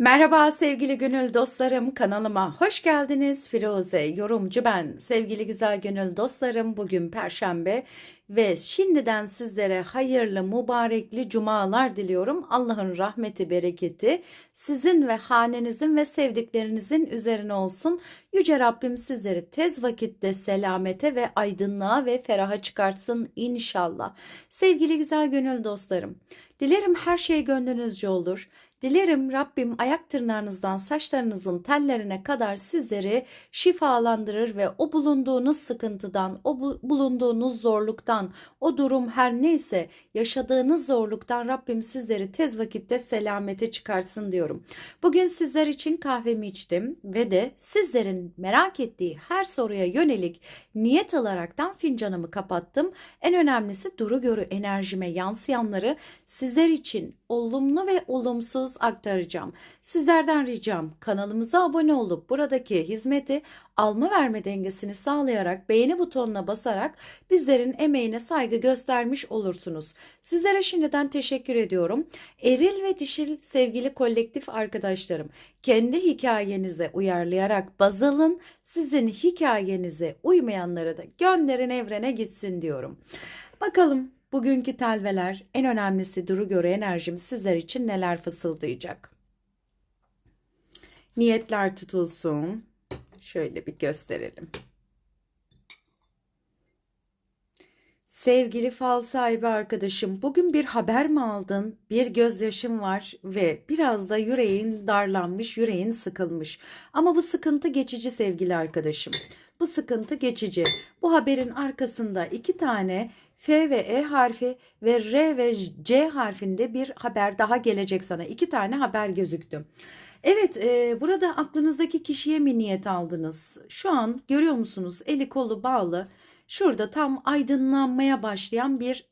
Merhaba sevgili gönül dostlarım kanalıma hoş geldiniz. Firuze yorumcu ben. Sevgili güzel gönül dostlarım bugün perşembe ve şimdiden sizlere hayırlı mübarekli cumalar diliyorum. Allah'ın rahmeti bereketi sizin ve hanenizin ve sevdiklerinizin üzerine olsun. Yüce Rabbim sizleri tez vakitte selamete ve aydınlığa ve feraha çıkartsın inşallah. Sevgili güzel gönül dostlarım, dilerim her şey gönlünüzce olur. Dilerim Rabbim ayak tırnağınızdan saçlarınızın tellerine kadar sizleri şifalandırır ve o bulunduğunuz sıkıntıdan, o bu- bulunduğunuz zorluktan, o durum her neyse yaşadığınız zorluktan Rabbim sizleri tez vakitte selamete çıkarsın diyorum. Bugün sizler için kahvemi içtim ve de sizlerin merak ettiği her soruya yönelik niyet alaraktan fincanımı kapattım. En önemlisi duru görü enerjime yansıyanları sizler için olumlu ve olumsuz aktaracağım. Sizlerden ricam kanalımıza abone olup buradaki hizmeti alma verme dengesini sağlayarak beğeni butonuna basarak bizlerin emeğine saygı göstermiş olursunuz. Sizlere şimdiden teşekkür ediyorum. Eril ve dişil sevgili kolektif arkadaşlarım kendi hikayenize uyarlayarak baz alın. Sizin hikayenize uymayanları da gönderin evrene gitsin diyorum. Bakalım bugünkü telveler en önemlisi duru göre enerjim sizler için neler fısıldayacak. Niyetler tutulsun. Şöyle bir gösterelim. Sevgili fal sahibi arkadaşım, bugün bir haber mi aldın? Bir gözyaşın var ve biraz da yüreğin darlanmış, yüreğin sıkılmış. Ama bu sıkıntı geçici sevgili arkadaşım. Bu sıkıntı geçici. Bu haberin arkasında iki tane F ve E harfi ve R ve C harfinde bir haber daha gelecek sana. İki tane haber gözüktü. Evet, e, burada aklınızdaki kişiye mi niyet aldınız? Şu an görüyor musunuz? Eli kolu bağlı. Şurada tam aydınlanmaya başlayan bir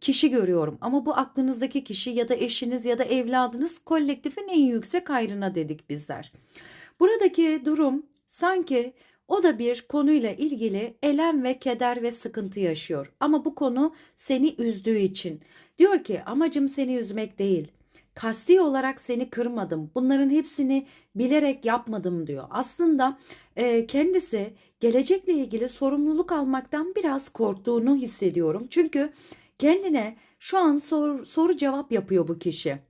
kişi görüyorum. Ama bu aklınızdaki kişi ya da eşiniz ya da evladınız kolektifin en yüksek hayrına dedik bizler. Buradaki durum sanki o da bir konuyla ilgili elem ve keder ve sıkıntı yaşıyor. Ama bu konu seni üzdüğü için. Diyor ki amacım seni üzmek değil. Kasti olarak seni kırmadım. Bunların hepsini bilerek yapmadım diyor. Aslında e, kendisi gelecekle ilgili sorumluluk almaktan biraz korktuğunu hissediyorum. Çünkü kendine şu an sor, soru cevap yapıyor bu kişi.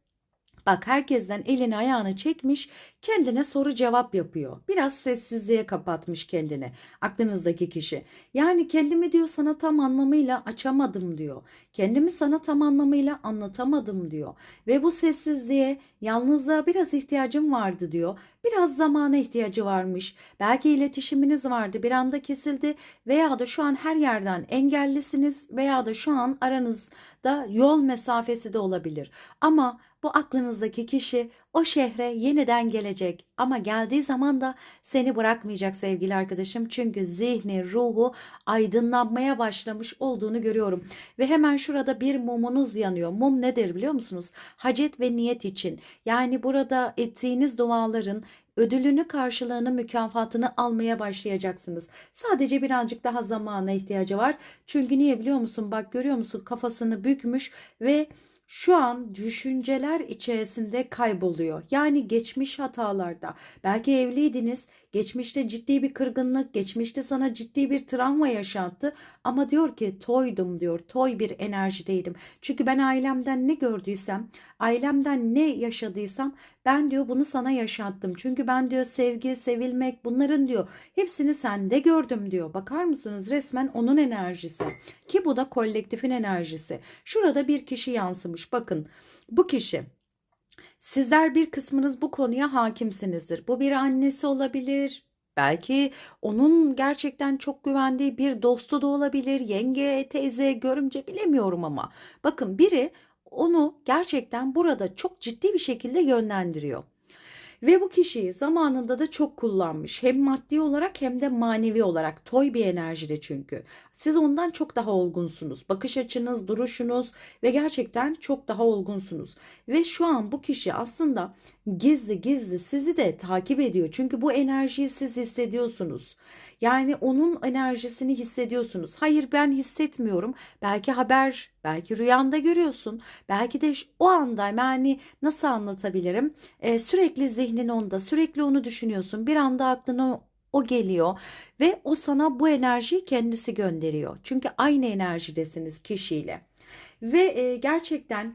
Bak herkesten elini ayağını çekmiş, kendine soru cevap yapıyor. Biraz sessizliğe kapatmış kendini aklınızdaki kişi. Yani kendimi diyor sana tam anlamıyla açamadım diyor. Kendimi sana tam anlamıyla anlatamadım diyor. Ve bu sessizliğe, yalnızlığa biraz ihtiyacım vardı diyor. Biraz zamana ihtiyacı varmış. Belki iletişiminiz vardı, bir anda kesildi veya da şu an her yerden engellisiniz veya da şu an aranızda yol mesafesi de olabilir. Ama bu aklınızdaki kişi o şehre yeniden gelecek ama geldiği zaman da seni bırakmayacak sevgili arkadaşım. Çünkü zihni, ruhu aydınlanmaya başlamış olduğunu görüyorum. Ve hemen şurada bir mumunuz yanıyor. Mum nedir biliyor musunuz? Hacet ve niyet için. Yani burada ettiğiniz duaların ödülünü, karşılığını, mükafatını almaya başlayacaksınız. Sadece birazcık daha zamana ihtiyacı var. Çünkü niye biliyor musun? Bak görüyor musun? Kafasını bükmüş ve şu an düşünceler içerisinde kayboluyor. Yani geçmiş hatalarda. Belki evliydiniz, geçmişte ciddi bir kırgınlık, geçmişte sana ciddi bir travma yaşattı ama diyor ki toydum diyor. Toy bir enerjideydim. Çünkü ben ailemden ne gördüysem, ailemden ne yaşadıysam ben diyor bunu sana yaşattım. Çünkü ben diyor sevgi, sevilmek bunların diyor hepsini sende gördüm diyor. Bakar mısınız resmen onun enerjisi. Ki bu da kolektifin enerjisi. Şurada bir kişi yansımış. Bakın bu kişi Sizler bir kısmınız bu konuya hakimsinizdir. Bu bir annesi olabilir. Belki onun gerçekten çok güvendiği bir dostu da olabilir. Yenge, teyze, görümce bilemiyorum ama. Bakın biri onu gerçekten burada çok ciddi bir şekilde yönlendiriyor. Ve bu kişiyi zamanında da çok kullanmış. Hem maddi olarak hem de manevi olarak. Toy bir enerjide çünkü. Siz ondan çok daha olgunsunuz. Bakış açınız, duruşunuz ve gerçekten çok daha olgunsunuz. Ve şu an bu kişi aslında gizli gizli sizi de takip ediyor. Çünkü bu enerjiyi siz hissediyorsunuz. Yani onun enerjisini hissediyorsunuz. Hayır ben hissetmiyorum. Belki haber, belki rüyanda görüyorsun. Belki de o anda yani nasıl anlatabilirim? Ee, sürekli zihnin onda, sürekli onu düşünüyorsun. Bir anda aklına o geliyor ve o sana bu enerjiyi kendisi gönderiyor. Çünkü aynı enerjidesiniz kişiyle. Ve e, gerçekten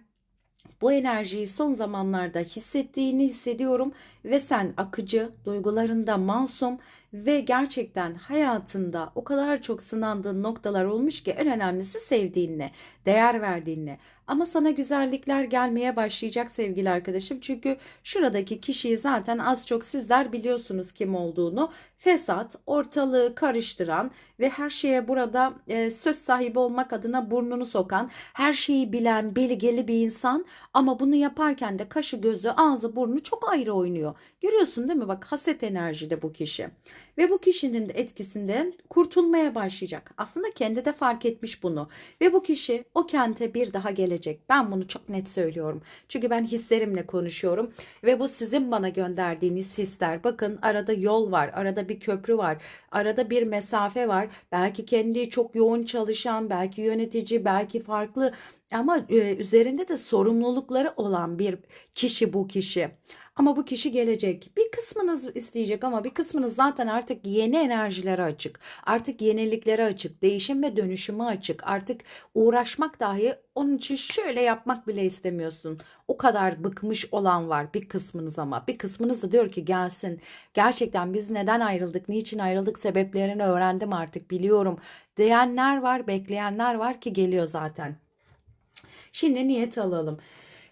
bu enerjiyi son zamanlarda hissettiğini hissediyorum ve sen akıcı, duygularında masum ve gerçekten hayatında o kadar çok sınandığın noktalar olmuş ki en önemlisi sevdiğinle, değer verdiğinle. Ama sana güzellikler gelmeye başlayacak sevgili arkadaşım. Çünkü şuradaki kişiyi zaten az çok sizler biliyorsunuz kim olduğunu. Fesat, ortalığı karıştıran ve her şeye burada e, söz sahibi olmak adına burnunu sokan, her şeyi bilen, bilgeli bir insan ama bunu yaparken de kaşı gözü, ağzı, burnu çok ayrı oynuyor. Görüyorsun değil mi? Bak haset enerjide bu kişi. Ve bu kişinin de etkisinden kurtulmaya başlayacak. Aslında kendi de fark etmiş bunu. Ve bu kişi o kente bir daha gelecek. Ben bunu çok net söylüyorum. Çünkü ben hislerimle konuşuyorum. Ve bu sizin bana gönderdiğiniz hisler. Bakın arada yol var, arada bir köprü var, arada bir mesafe var. Belki kendi çok yoğun çalışan, belki yönetici, belki farklı ama e, üzerinde de sorumlulukları olan bir kişi bu kişi. Ama bu kişi gelecek. Bir kısmınız isteyecek ama bir kısmınız zaten artık yeni enerjilere açık. Artık yeniliklere açık. Değişim ve dönüşüme açık. Artık uğraşmak dahi onun için şöyle yapmak bile istemiyorsun. O kadar bıkmış olan var bir kısmınız ama. Bir kısmınız da diyor ki gelsin. Gerçekten biz neden ayrıldık, niçin ayrıldık sebeplerini öğrendim artık biliyorum. Diyenler var, bekleyenler var ki geliyor zaten. Şimdi niyet alalım.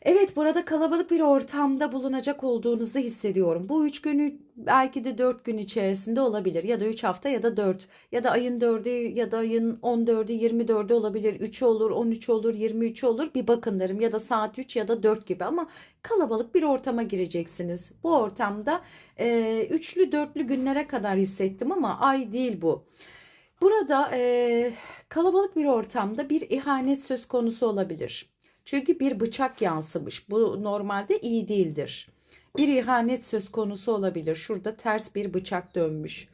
Evet burada kalabalık bir ortamda bulunacak olduğunuzu hissediyorum. Bu üç günü belki de dört gün içerisinde olabilir. Ya da üç hafta ya da dört. Ya da ayın dördü ya da ayın on dördü yirmi dördü olabilir. Üç olur on üç olur yirmi üç olur. Bir bakın derim ya da saat üç ya da dört gibi ama kalabalık bir ortama gireceksiniz. Bu ortamda e, üçlü dörtlü günlere kadar hissettim ama ay değil bu. Burada e, kalabalık bir ortamda bir ihanet söz konusu olabilir. Çünkü bir bıçak yansımış. Bu normalde iyi değildir. Bir ihanet söz konusu olabilir. Şurada ters bir bıçak dönmüş.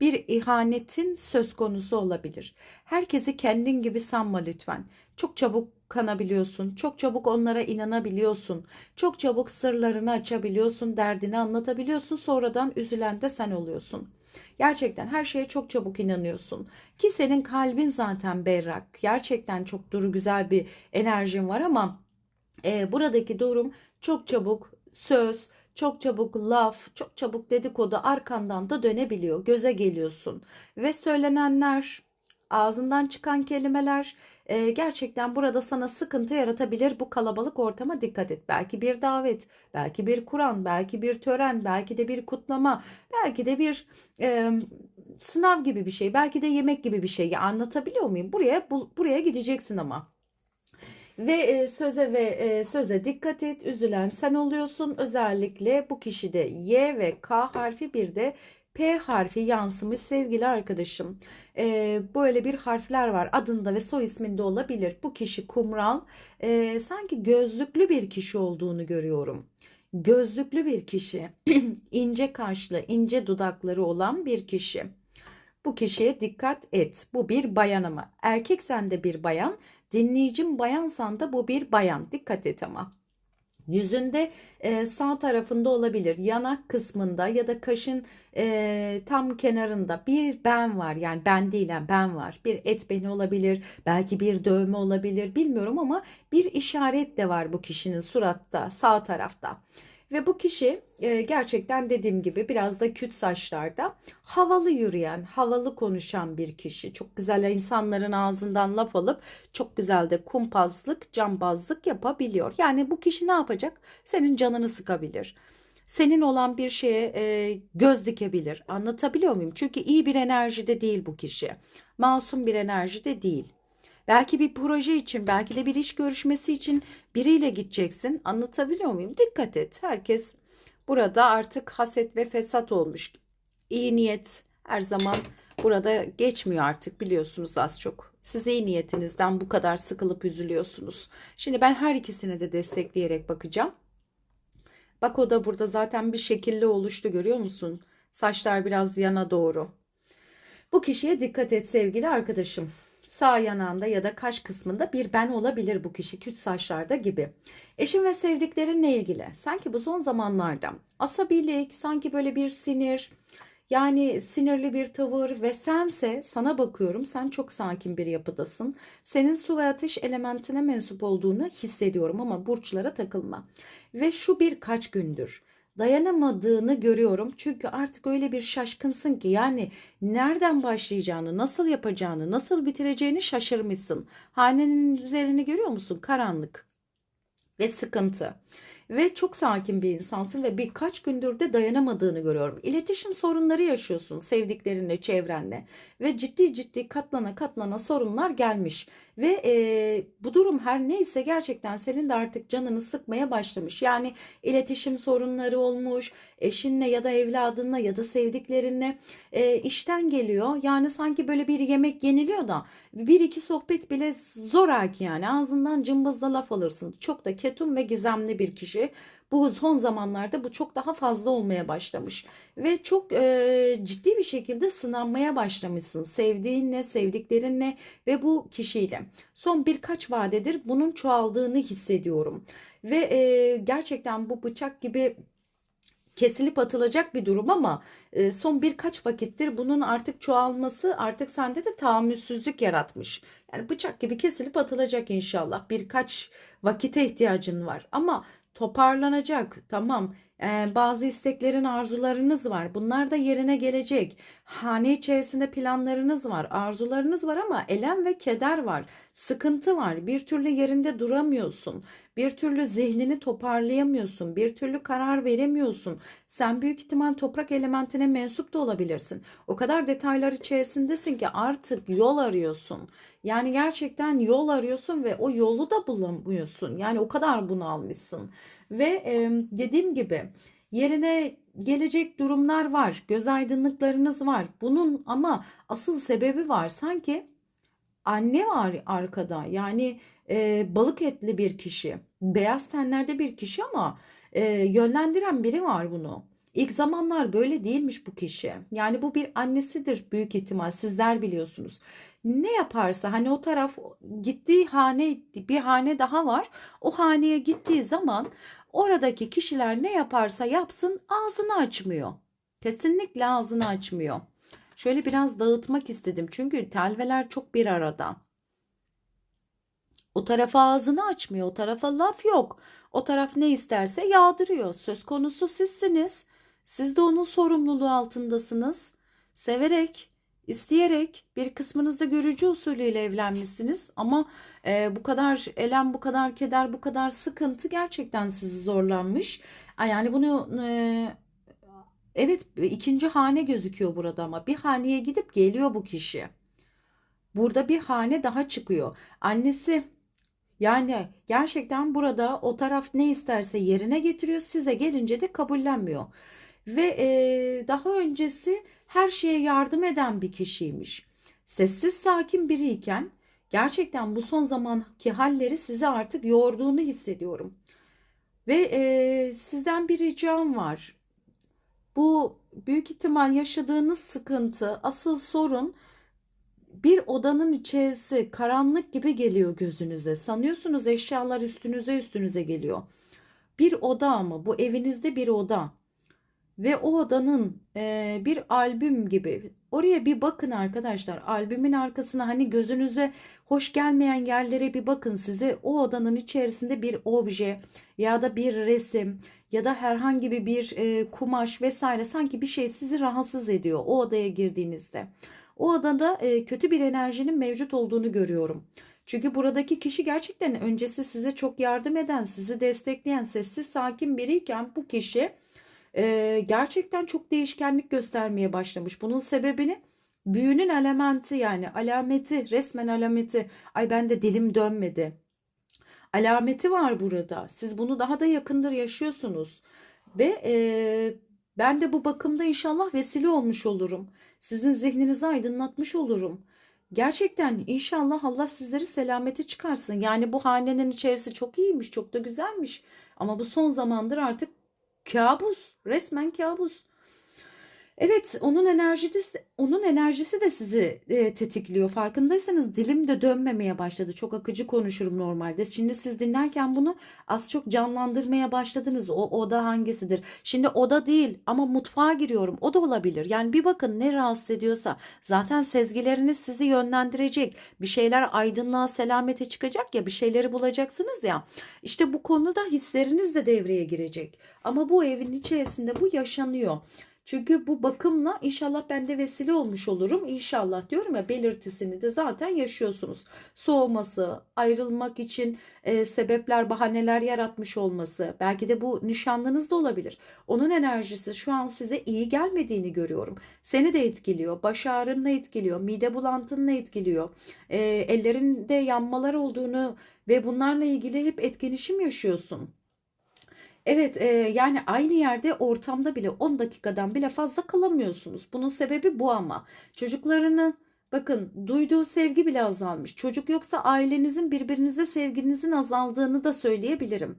Bir ihanetin söz konusu olabilir. Herkesi kendin gibi sanma lütfen. Çok çabuk kanabiliyorsun. Çok çabuk onlara inanabiliyorsun. Çok çabuk sırlarını açabiliyorsun, derdini anlatabiliyorsun. Sonradan üzülen de sen oluyorsun. Gerçekten her şeye çok çabuk inanıyorsun. Ki senin kalbin zaten berrak. Gerçekten çok duru güzel bir enerjin var ama e, buradaki durum çok çabuk söz, çok çabuk laf, çok çabuk dedikodu arkandan da dönebiliyor. Göze geliyorsun. Ve söylenenler, ağzından çıkan kelimeler e, gerçekten burada sana sıkıntı yaratabilir. Bu kalabalık ortama dikkat et. Belki bir davet, belki bir Kur'an, belki bir tören, belki de bir kutlama, belki de bir e, sınav gibi bir şey, belki de yemek gibi bir şey. Anlatabiliyor muyum? Buraya bu, buraya gideceksin ama. Ve e, söze ve e, söze dikkat et. Üzülen sen oluyorsun. Özellikle bu kişide Y ve K harfi bir de P harfi yansımış sevgili arkadaşım. Ee, böyle bir harfler var adında ve soy isminde olabilir. Bu kişi kumral e, sanki gözlüklü bir kişi olduğunu görüyorum. Gözlüklü bir kişi, ince kaşlı, ince dudakları olan bir kişi. Bu kişiye dikkat et. Bu bir bayan ama. Erkek sende bir bayan, dinleyicim bayansan da bu bir bayan. Dikkat et ama. Yüzünde e, sağ tarafında olabilir, yanak kısmında ya da kaşın e, tam kenarında bir ben var. Yani ben değil, ben var. Bir et beni olabilir, belki bir dövme olabilir, bilmiyorum ama bir işaret de var bu kişinin suratta, sağ tarafta. Ve bu kişi e, gerçekten dediğim gibi biraz da küt saçlarda havalı yürüyen, havalı konuşan bir kişi. Çok güzel insanların ağzından laf alıp çok güzel de kumpazlık, cambazlık yapabiliyor. Yani bu kişi ne yapacak? Senin canını sıkabilir. Senin olan bir şeye e, göz dikebilir. Anlatabiliyor muyum? Çünkü iyi bir enerjide değil bu kişi. Masum bir enerjide değil. Belki bir proje için, belki de bir iş görüşmesi için biriyle gideceksin. Anlatabiliyor muyum? Dikkat et. Herkes Burada artık haset ve fesat olmuş. İyi niyet her zaman burada geçmiyor artık biliyorsunuz az çok. Siz iyi niyetinizden bu kadar sıkılıp üzülüyorsunuz. Şimdi ben her ikisine de destekleyerek bakacağım. Bak o da burada zaten bir şekilli oluştu görüyor musun? Saçlar biraz yana doğru. Bu kişiye dikkat et sevgili arkadaşım. Sağ yanağında ya da kaş kısmında bir ben olabilir bu kişi küt saçlarda gibi. Eşin ve sevdiklerinle ilgili sanki bu son zamanlarda asabilik, sanki böyle bir sinir, yani sinirli bir tavır ve sense sana bakıyorum sen çok sakin bir yapıdasın. Senin su ve ateş elementine mensup olduğunu hissediyorum ama burçlara takılma. Ve şu birkaç gündür dayanamadığını görüyorum. Çünkü artık öyle bir şaşkınsın ki yani nereden başlayacağını, nasıl yapacağını, nasıl bitireceğini şaşırmışsın. Hanenin üzerini görüyor musun? Karanlık ve sıkıntı. Ve çok sakin bir insansın ve birkaç gündür de dayanamadığını görüyorum. İletişim sorunları yaşıyorsun sevdiklerinle, çevrenle ve ciddi ciddi katlana katlana sorunlar gelmiş. Ve e, bu durum her neyse gerçekten senin de artık canını sıkmaya başlamış. Yani iletişim sorunları olmuş, eşinle ya da evladınla ya da sevdiklerinle e, işten geliyor. Yani sanki böyle bir yemek yeniliyor da bir iki sohbet bile zoraki yani ağzından cımbızla laf alırsın. Çok da ketum ve gizemli bir kişi. Bu son zamanlarda bu çok daha fazla olmaya başlamış ve çok e, ciddi bir şekilde sınanmaya başlamışsın sevdiğinle, sevdiklerinle ve bu kişiyle. Son birkaç vadedir bunun çoğaldığını hissediyorum ve e, gerçekten bu bıçak gibi kesilip atılacak bir durum ama e, son birkaç vakittir bunun artık çoğalması artık sende de tahammülsüzlük yaratmış. Yani bıçak gibi kesilip atılacak inşallah. Birkaç vakite ihtiyacın var ama toparlanacak. Tamam. Ee, bazı isteklerin, arzularınız var. Bunlar da yerine gelecek. Hane içerisinde planlarınız var, arzularınız var ama elem ve keder var. Sıkıntı var. Bir türlü yerinde duramıyorsun. Bir türlü zihnini toparlayamıyorsun. Bir türlü karar veremiyorsun. Sen büyük ihtimal toprak elementine mensup da olabilirsin. O kadar detaylar içerisindesin ki artık yol arıyorsun. Yani gerçekten yol arıyorsun ve o yolu da bulamıyorsun. Yani o kadar bunu almışsın. Ve e, dediğim gibi yerine gelecek durumlar var. Göz aydınlıklarınız var. Bunun ama asıl sebebi var. Sanki anne var arkada. Yani e, balık etli bir kişi. Beyaz tenlerde bir kişi ama e, yönlendiren biri var bunu. İlk zamanlar böyle değilmiş bu kişi. Yani bu bir annesidir büyük ihtimal. Sizler biliyorsunuz. Ne yaparsa hani o taraf gittiği hane bir hane daha var. O haneye gittiği zaman oradaki kişiler ne yaparsa yapsın ağzını açmıyor. Kesinlikle ağzını açmıyor. Şöyle biraz dağıtmak istedim. Çünkü telveler çok bir arada. O tarafa ağzını açmıyor. O tarafa laf yok. O taraf ne isterse yağdırıyor. Söz konusu sizsiniz. Siz de onun sorumluluğu altındasınız. Severek, isteyerek bir kısmınız da görücü usulüyle evlenmişsiniz. Ama e, bu kadar elem, bu kadar keder, bu kadar sıkıntı gerçekten sizi zorlanmış. Yani bunu e, evet ikinci hane gözüküyor burada ama bir haneye gidip geliyor bu kişi. Burada bir hane daha çıkıyor. Annesi yani gerçekten burada o taraf ne isterse yerine getiriyor. Size gelince de kabullenmiyor. Ve e, daha öncesi her şeye yardım eden bir kişiymiş. Sessiz sakin biriyken gerçekten bu son zamanki halleri sizi artık yorduğunu hissediyorum. Ve e, sizden bir ricam var. Bu büyük ihtimal yaşadığınız sıkıntı, asıl sorun bir odanın içerisi karanlık gibi geliyor gözünüze. Sanıyorsunuz eşyalar üstünüze üstünüze geliyor. Bir oda ama bu evinizde bir oda. Ve o odanın e, bir albüm gibi. Oraya bir bakın arkadaşlar. Albümün arkasına hani gözünüze hoş gelmeyen yerlere bir bakın. Size o odanın içerisinde bir obje ya da bir resim ya da herhangi bir e, kumaş vesaire sanki bir şey sizi rahatsız ediyor o odaya girdiğinizde. O odada e, kötü bir enerjinin mevcut olduğunu görüyorum. Çünkü buradaki kişi gerçekten öncesi size çok yardım eden, sizi destekleyen, sessiz sakin biriyken bu kişi e, gerçekten çok değişkenlik göstermeye başlamış. Bunun sebebini büyünün elementi yani alameti, resmen alameti. Ay ben de dilim dönmedi. Alameti var burada. Siz bunu daha da yakındır yaşıyorsunuz. Ve e, ben de bu bakımda inşallah vesile olmuş olurum. Sizin zihninizi aydınlatmış olurum. Gerçekten inşallah Allah sizleri selamete çıkarsın. Yani bu hanenin içerisi çok iyiymiş, çok da güzelmiş. Ama bu son zamandır artık kabus, resmen kabus. Evet, onun enerjisi onun enerjisi de sizi e, tetikliyor. Farkındaysanız dilim de dönmemeye başladı. Çok akıcı konuşurum normalde. Şimdi siz dinlerken bunu az çok canlandırmaya başladınız. O oda hangisidir? Şimdi oda değil ama mutfağa giriyorum. O da olabilir. Yani bir bakın ne rahatsız ediyorsa. Zaten sezgileriniz sizi yönlendirecek. Bir şeyler aydınlığa, selamete çıkacak ya, bir şeyleri bulacaksınız ya. İşte bu konuda hisleriniz de devreye girecek. Ama bu evin içerisinde bu yaşanıyor. Çünkü bu bakımla inşallah ben de vesile olmuş olurum. İnşallah diyorum ya belirtisini de zaten yaşıyorsunuz. Soğuması, ayrılmak için e, sebepler, bahaneler yaratmış olması. Belki de bu nişanlınız da olabilir. Onun enerjisi şu an size iyi gelmediğini görüyorum. Seni de etkiliyor. Baş ağrınla etkiliyor. Mide bulantınla etkiliyor. E, ellerinde yanmalar olduğunu ve bunlarla ilgili hep etkileşim yaşıyorsun. Evet, e, yani aynı yerde ortamda bile 10 dakikadan bile fazla kalamıyorsunuz. Bunun sebebi bu ama. Çocuklarını bakın duyduğu sevgi bile azalmış. Çocuk yoksa ailenizin birbirinize sevginizin azaldığını da söyleyebilirim.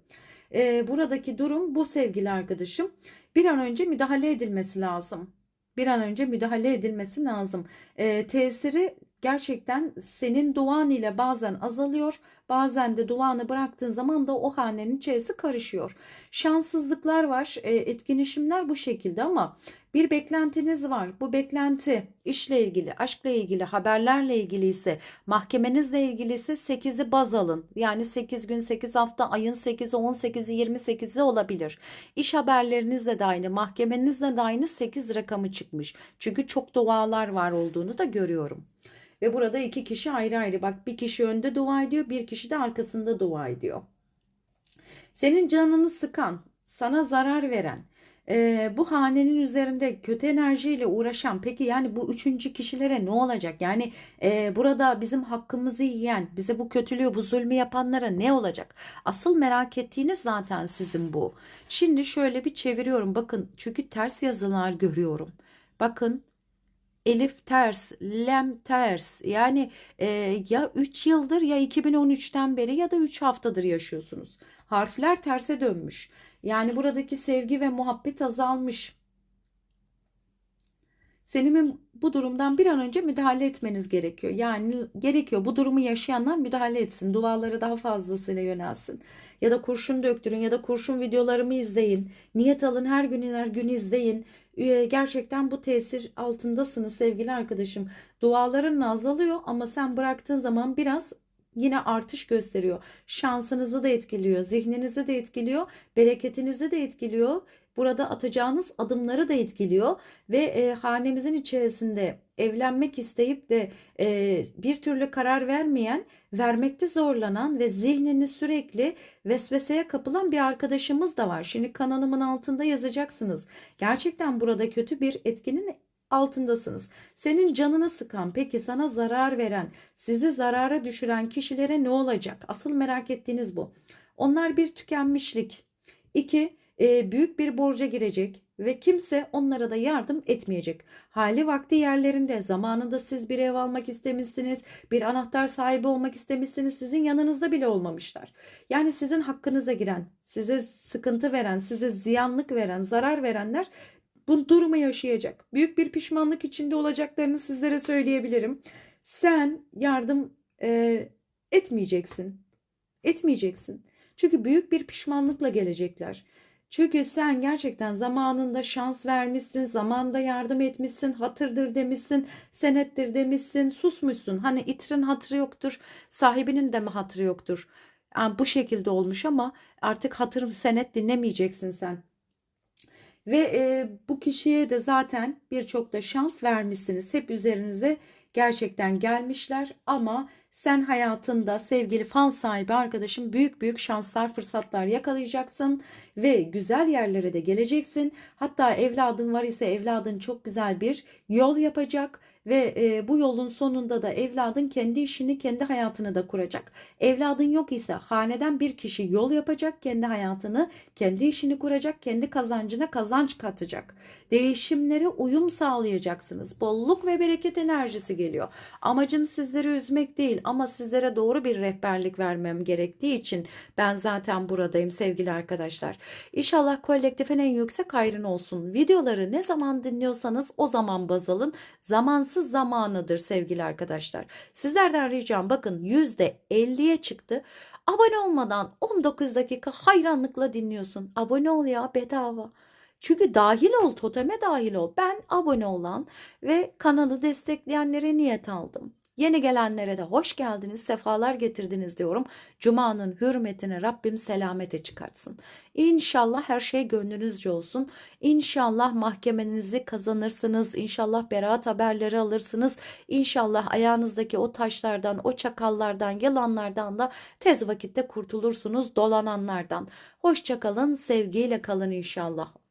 E, buradaki durum bu sevgili arkadaşım. Bir an önce müdahale edilmesi lazım. Bir an önce müdahale edilmesi lazım. E, tesiri gerçekten senin duan ile bazen azalıyor, bazen de duanı bıraktığın zaman da o hanenin içerisi karışıyor. Şanssızlıklar var, e, etkinleşimler bu şekilde ama bir beklentiniz var. Bu beklenti işle ilgili, aşkla ilgili, haberlerle ilgili ise, mahkemenizle ilgili ise 8'i baz alın. Yani 8 gün, 8 hafta, ayın 8'i, 18'i, 28'i olabilir. İş haberlerinizle de aynı, mahkemenizle de aynı 8 rakamı çıkmış. Çünkü çok dualar var olduğunu da görüyorum. Ve burada iki kişi ayrı ayrı. Bak bir kişi önde dua ediyor, bir kişi de arkasında dua ediyor. Senin canını sıkan, sana zarar veren, e, bu hanenin üzerinde kötü enerjiyle uğraşan peki yani bu üçüncü kişilere ne olacak? Yani e, burada bizim hakkımızı yiyen, bize bu kötülüğü, bu zulmü yapanlara ne olacak? Asıl merak ettiğiniz zaten sizin bu. Şimdi şöyle bir çeviriyorum. Bakın çünkü ters yazılar görüyorum. Bakın Elif ters, lem ters. Yani e, ya 3 yıldır ya 2013'ten beri ya da 3 haftadır yaşıyorsunuz. Harfler terse dönmüş. Yani buradaki sevgi ve muhabbet azalmış. Senin bu durumdan bir an önce müdahale etmeniz gerekiyor. Yani gerekiyor bu durumu yaşayanlar müdahale etsin. Duaları daha fazlasıyla yönelsin. Ya da kurşun döktürün ya da kurşun videolarımı izleyin. Niyet alın her gün her gün izleyin. Ee, gerçekten bu tesir altındasınız sevgili arkadaşım. Duaların azalıyor ama sen bıraktığın zaman biraz yine artış gösteriyor. Şansınızı da etkiliyor, zihninizi de etkiliyor, bereketinizi de etkiliyor. Burada atacağınız adımları da etkiliyor ve e, hanemizin içerisinde evlenmek isteyip de e, bir türlü karar vermeyen, vermekte zorlanan ve zihnini sürekli vesveseye kapılan bir arkadaşımız da var. Şimdi kanalımın altında yazacaksınız. Gerçekten burada kötü bir etkinin altındasınız. Senin canını sıkan, peki sana zarar veren, sizi zarara düşüren kişilere ne olacak? Asıl merak ettiğiniz bu. Onlar bir tükenmişlik. İki, e, büyük bir borca girecek ve kimse onlara da yardım etmeyecek. Hali vakti yerlerinde zamanında siz bir ev almak istemişsiniz, bir anahtar sahibi olmak istemişsiniz, sizin yanınızda bile olmamışlar. Yani sizin hakkınıza giren, size sıkıntı veren, size ziyanlık veren, zarar verenler bu durumu yaşayacak. Büyük bir pişmanlık içinde olacaklarını sizlere söyleyebilirim. Sen yardım e, etmeyeceksin. Etmeyeceksin. Çünkü büyük bir pişmanlıkla gelecekler. Çünkü sen gerçekten zamanında şans vermişsin, zamanında yardım etmişsin, hatırdır demişsin, senettir demişsin, susmuşsun. Hani itrin hatırı yoktur, sahibinin de mi hatırı yoktur? Yani bu şekilde olmuş ama artık hatır senet dinlemeyeceksin sen. Ve e, bu kişiye de zaten birçok da şans vermişsiniz. Hep üzerinize gerçekten gelmişler ama Sen hayatında sevgili fal sahibi arkadaşım büyük büyük şanslar, fırsatlar yakalayacaksın ve güzel yerlere de geleceksin. Hatta evladın var ise evladın çok güzel bir yol yapacak ve e, bu yolun sonunda da evladın kendi işini, kendi hayatını da kuracak. Evladın yok ise haneden bir kişi yol yapacak, kendi hayatını, kendi işini kuracak, kendi kazancına kazanç katacak. Değişimlere uyum sağlayacaksınız. Bolluk ve bereket enerjisi geliyor. Amacım sizleri üzmek değil ama sizlere doğru bir rehberlik vermem gerektiği için ben zaten buradayım sevgili arkadaşlar. İnşallah kolektifin en yüksek hayrın olsun. Videoları ne zaman dinliyorsanız o zaman baz alın. Zamansız zamanıdır sevgili arkadaşlar. Sizlerden ricam bakın %50'ye çıktı. Abone olmadan 19 dakika hayranlıkla dinliyorsun. Abone ol ya bedava. Çünkü dahil ol, toteme dahil ol. Ben abone olan ve kanalı destekleyenlere niyet aldım. Yeni gelenlere de hoş geldiniz, sefalar getirdiniz diyorum. Cuma'nın hürmetine Rabbim selamete çıkartsın. İnşallah her şey gönlünüzce olsun. İnşallah mahkemenizi kazanırsınız. İnşallah beraat haberleri alırsınız. İnşallah ayağınızdaki o taşlardan, o çakallardan, yılanlardan da tez vakitte kurtulursunuz dolananlardan. Hoşça kalın, sevgiyle kalın inşallah.